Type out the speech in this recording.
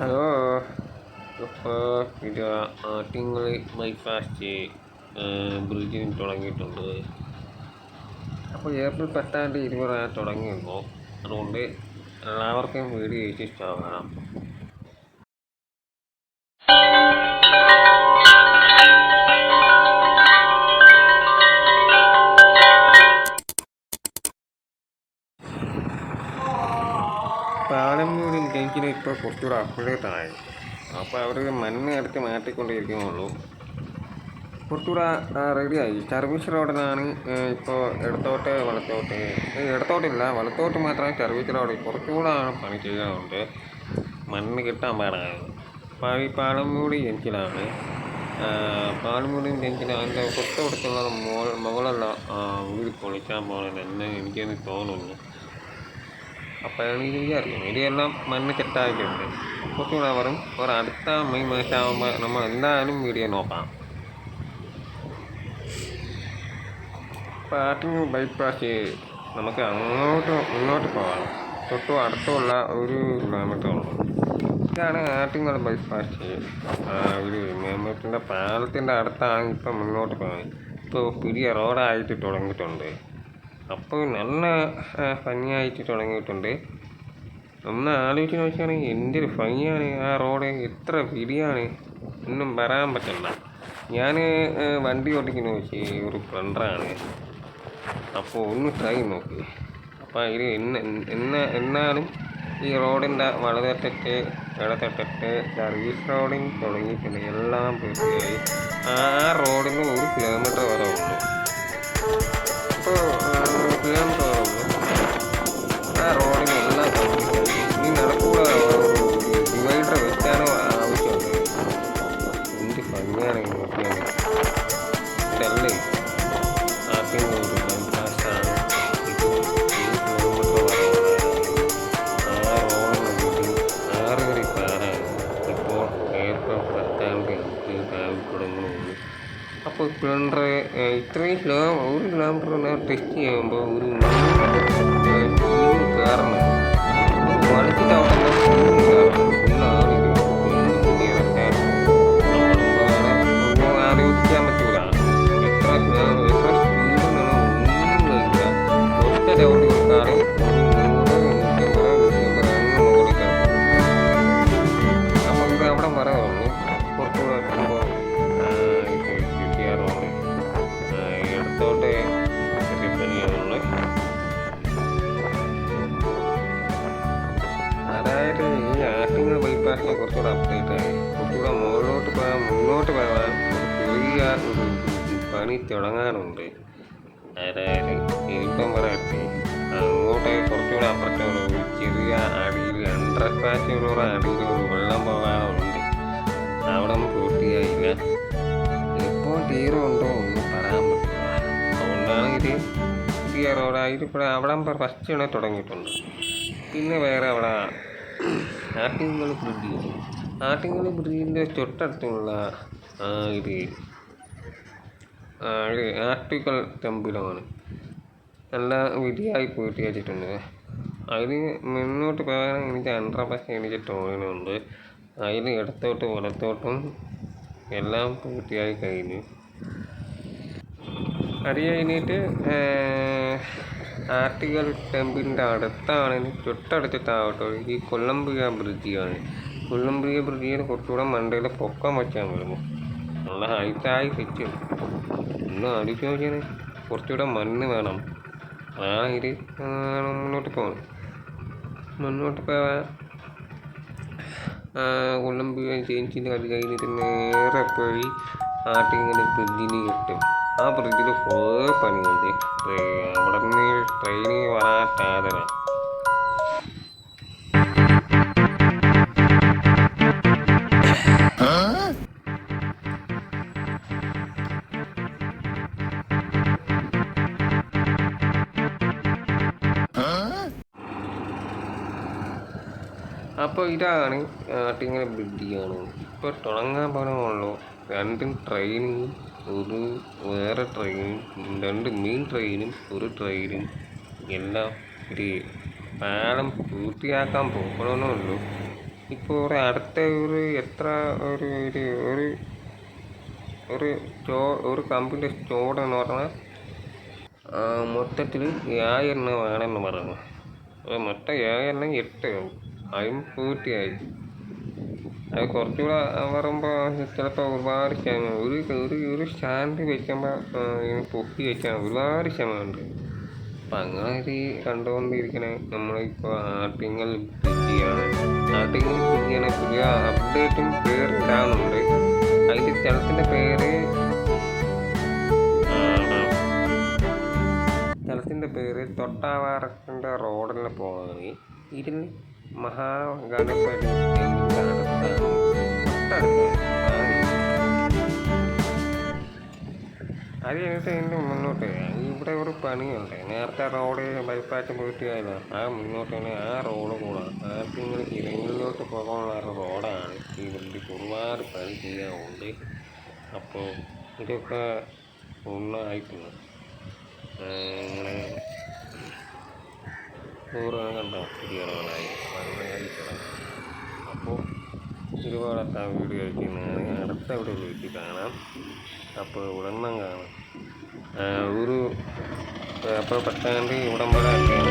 Hello. ഇപ്പോൾ ഇത് my ബൈപ്പാസ്റ്റ് ബ്രിഡ്ജിന് തുടങ്ങിയിട്ടുണ്ട്. അപ്പോൾ ഏപ്രിൽ പത്താം തീയതി ഇരുപതാണ് തുടങ്ങിയപ്പോൾ അതുകൊണ്ട് എല്ലാവർക്കും വീഡിയോ ഇഷ്ടമാകണം പാലമ്മൂരും ജംഗ്ഷനും ഇപ്പോൾ കുറച്ചുകൂടെ അപ്ഡേറ്റ് ആയി അപ്പോൾ അവർ മണ്ണ് എടുത്ത് മാറ്റിക്കൊണ്ടിരിക്കുന്നുള്ളൂ. കുറച്ചുകൂടെ റെഡിയായി. സർവീസ് റോഡിലാണ് ഇപ്പോൾ ഇടത്തോട്ട് വലത്തോട്ട്. ഇടത്തോട്ടില്ല വലത്തോട്ട് മാത്രമേ സർവീസ് റോഡ് കുറച്ചുകൂടെ പണി ചെയ്യാറുണ്ട് മണ്ണ് കിട്ടാൻ പാടാണ്. അപ്പോൾ ഈ പാലമ്മൂടി ജംഗ്ഷനാണ് പാലമ്മൂടി ജംഗ്ഷൻ അതിന്റെ തൊട്ടടുത്തുള്ള മുകൾ മുകളിലുള്ള വീട് പൊളിക്കാൻ പോകണമെന്ന് എനിക്കൊന്ന് തോന്നുന്നു. അപ്പോഴാണ് ഇത് വിചാരിക്കുന്നത് ഇതെല്ലാം മണ്ണ് കെട്ടാക്കിയുണ്ട് കുറച്ചുകൂടെ പറയും ഒരു അടുത്ത മെയ് മാസമാകുമ്പോൾ നമ്മൾ എന്തായാലും വീഡിയോ നോക്കാം. പാട്ടിങ് ബൈപ്പാസ് നമുക്ക് അങ്ങോട്ട് മുന്നോട്ട് പോകാം. തൊട്ടും അടുത്തുള്ള ഒരു കിലോമീറ്റർ ഉള്ളൂ. ഇതാണ് ആറ്റിങ്ങൽ ബൈപ്പാസ്. ഒരു മേമ്പറ്റിന്റെ പാലത്തിന്റെ അടുത്താണ് ഇപ്പം മുന്നോട്ട് പോകുന്നത് ഇപ്പോൾ പുതിയ റോഡായിട്ട് തുടങ്ങിയിട്ടുണ്ട്. അപ്പോൾ നല്ല ഭംഗിയായിട്ട് തുടങ്ങിയിട്ടുണ്ട്. ഒന്ന് ആലോചിച്ച് നോക്കുകയാണെങ്കിൽ എന്തൊരു ഭംഗിയാണ് ആ റോഡ്. എത്ര പിടിയാണ്. ഒന്നും പറയാൻ പറ്റില്ല. ഞാൻ വണ്ടി ഓടിക്കുന്ന വെച്ച് ഒരു ഫ്രണ്ടാണ് അപ്പോൾ ഒന്ന് ട്രൈ നോക്കി. അപ്പോൾ ഇത് എന്ന എന്ന എന്നാലും ഈ റോഡിന്റെ വളരെത്തെറ്റ് ഇടത്തെറ്റ് സർവീസ് റോഡിങ് തുടങ്ങിയിട്ടുണ്ട്. എല്ലാം പൂർത്തിയായി. ആ റോഡിന് ഒരു കിലോമീറ്റർ വരെ ഉള്ളൂ ഇപ്പോൾ ഭംഗിയാണ് നോക്കിയാൽ ഇതല്ലേ ആദ്യം അപ്പോൾ കിലോമീറ്റർ ഇത്രയും കിലോ ഒരു കിലോമീറ്റർ ടെസ്റ്റ് ചെയ്യുമ്പോൾ ഒരു കയറണം വലിച്ചിട്ട് അവിടെ ബൈപ്പാസിനെ കുറച്ചുകൂടെ അപ്ഡേറ്റ് ആയി. കുറച്ചുകൂടെ മുകളിലോട്ട് പോയാൽ മുന്നോട്ട് പോയാൽ പുതിയ ഒരു പണി തുടങ്ങാനുണ്ട്. അതായത് ഇനിയിപ്പം പറയട്ടെ അങ്ങോട്ട് കുറച്ചുകൂടെ അപ്പുറത്തോടെ ഒരു ചെറിയ അടിയിൽ അണ്ടർ പാസിലൂടെ അടിയിൽ ഒരു വെള്ളം പോകാനുണ്ട്. അവിടെ ഒന്നും പൂർത്തിയായില്ല. ഇപ്പോൾ തീരുണ്ടോ ഒന്നും പറയാൻ പറ്റില്ല. അതുകൊണ്ടാണ് ഇത് പുതിയ റോഡായിട്ട് ഇപ്പോൾ അവിടെ ഫസ്റ്റ് തുടങ്ങിയിട്ടുണ്ട് പിന്നെ വേറെ അവിടെ ആട്ടിങ്ങൽ ബ്രിഡ്ജ്. ആട്ടിങ്ങൽ ബ്രിഡ്ജിന്റെ തൊട്ടടുത്തുള്ള ഇത് ആർട്ടിക്കൽ ടെമ്പിളാണ്. നല്ല വിധിയായി പോയിട്ട് വെച്ചിട്ടുണ്ട്. അതിന് മുന്നോട്ട് പോകാൻ എനിക്ക് അണ്ടർപാസ് എനിക്ക് തോന്നുന്നുണ്ട്. അതിന് ഇടത്തോട്ടും വലത്തോട്ടും എല്ലാം പൂർത്തിയായി കഴിഞ്ഞു. അത് കഴിഞ്ഞിട്ട് ആർട്ടിക്കൽ ടെമ്പിളിന്റെ അടുത്താണ് തൊട്ടടുത്തിട്ടാവട്ടോ ഈ കൊല്ലംപ്രിയ ബ്രിഡ്ജിയാണ് കൊല്ലംപ്രിയ ബ്രിഡ്ജിയിൽ കുറച്ചുകൂടെ മണ്ടയിൽ പൊക്കം വെച്ചാൽ വരുന്നു നല്ല ഹൈറ്റായി വെച്ചു ഒന്ന് ആലോചിച്ച് നോക്കിയാൽ കുറച്ചുകൂടെ മണ്ണ് വേണം. ആ ഇത് മുന്നോട്ട് പോകണം മുന്നോട്ട് പോയാൽ കൊല്ലംപ്രിയ ചേഞ്ചിന്റെ അത് കഴിഞ്ഞിട്ട് നേരെ പോയി ആട്ടിങ്ങനെ ബ്രിഡ്ജിന് കിട്ടും. ആ ബ്രിഡ്ജിൽ ഫുൾ പണിയുണ്ട് അവിടെ നിന്ന് ട്രെയിനിൽ വരാട്ടാതന അപ്പോൾ ഇതാണ് ആട്ടിങ്ങനെ ബ്രിഡ്ജിയാണ് ഇപ്പോൾ തുടങ്ങാൻ പറഞ്ഞുള്ളൂ രണ്ടും ട്രെയിനും ഒരു വേറെ ട്രെയിനും രണ്ട് മെയിൻ ട്രെയിനും ഒരു ട്രെയിനും എല്ലാം ഒരു പാലം പൂർത്തിയാക്കാൻ പോകണമെന്നേ ഉള്ളൂ. ഇപ്പോൾ ഒരു അടുത്ത ഒരു എത്ര ഒരു ഒരു ഒരു ഒരു സ്റ്റോ ഒരു കമ്പിന്റെ സ്റ്റോർ എന്ന് പറഞ്ഞാൽ മൊത്തത്തിൽ ഏഴെണ്ണം വേണമെന്ന് പറഞ്ഞു. മൊത്തം ഏഴെണ്ണം എട്ട് ആവും. അതും പൂർത്തിയായി. അത് കുറച്ചുകൂടെ പറയുമ്പോൾ ചിലപ്പോൾ ഒരുപാട് ക്ഷമ ഒരു ഒരു ഒരു സ്റ്റാൻഡ് വെക്കുമ്പോൾ പൊക്കി വെക്കാൻ ഒരുപാട് ക്ഷമയുണ്ട്. അപ്പം അങ്ങനെ ഒരു കണ്ടുകൊണ്ടിരിക്കണ നമ്മളിപ്പോൾ ആർട്ടിങ്ങൾ ചെയ്യാണ് ആർട്ടിങ്ങൾ ചെയ്യണ പുതിയ അപ്ഡേറ്റും പേര് ഇടാനുണ്ട് അതിന്റെ സ്ഥലത്തിന്റെ പേര് സ്ഥലത്തിന്റെ പേര് തൊട്ടാവാറത്തിന്റെ റോഡിൽ പോകാൻ ഇതിൽ മഹാഗണപതി അത് കഴിഞ്ഞിട്ട് ഇതിന്റെ മുന്നോട്ട് ഇവിടെ ഒരു പണിയുണ്ട്. നേരത്തെ റോഡ് ബൈപ്പാറ്റ് പോയിട്ടായാലോ ആ മുന്നോട്ട് തന്നെ ആ റോഡ് കൂടെ. ആർക്കെങ്കിലും ഇരങ്ങളിലോട്ട് പോകാനുള്ള റോഡാണ് ഈ വണ്ടി ഒരുപാട് പണി ചെയ്യാറുണ്ട് അപ്പോൾ ഇതൊക്കെ ഒന്നായിട്ടുണ്ട്. ഇങ്ങനെ നൂറ് കണ്ടോ ശരിയാണായി അപ്പോൾ ഒരുപാട് ആ വീഡിയോ കഴിക്കുന്നതാണ് അടുത്ത ഇവിടെ വീട്ടിൽ കാണാം. അപ്പോൾ ഉടനെ കാണാം. ആ, ഒരു അപ്പോൾ പത്താം തീയതി ഇവിടം വരെ അടുത്ത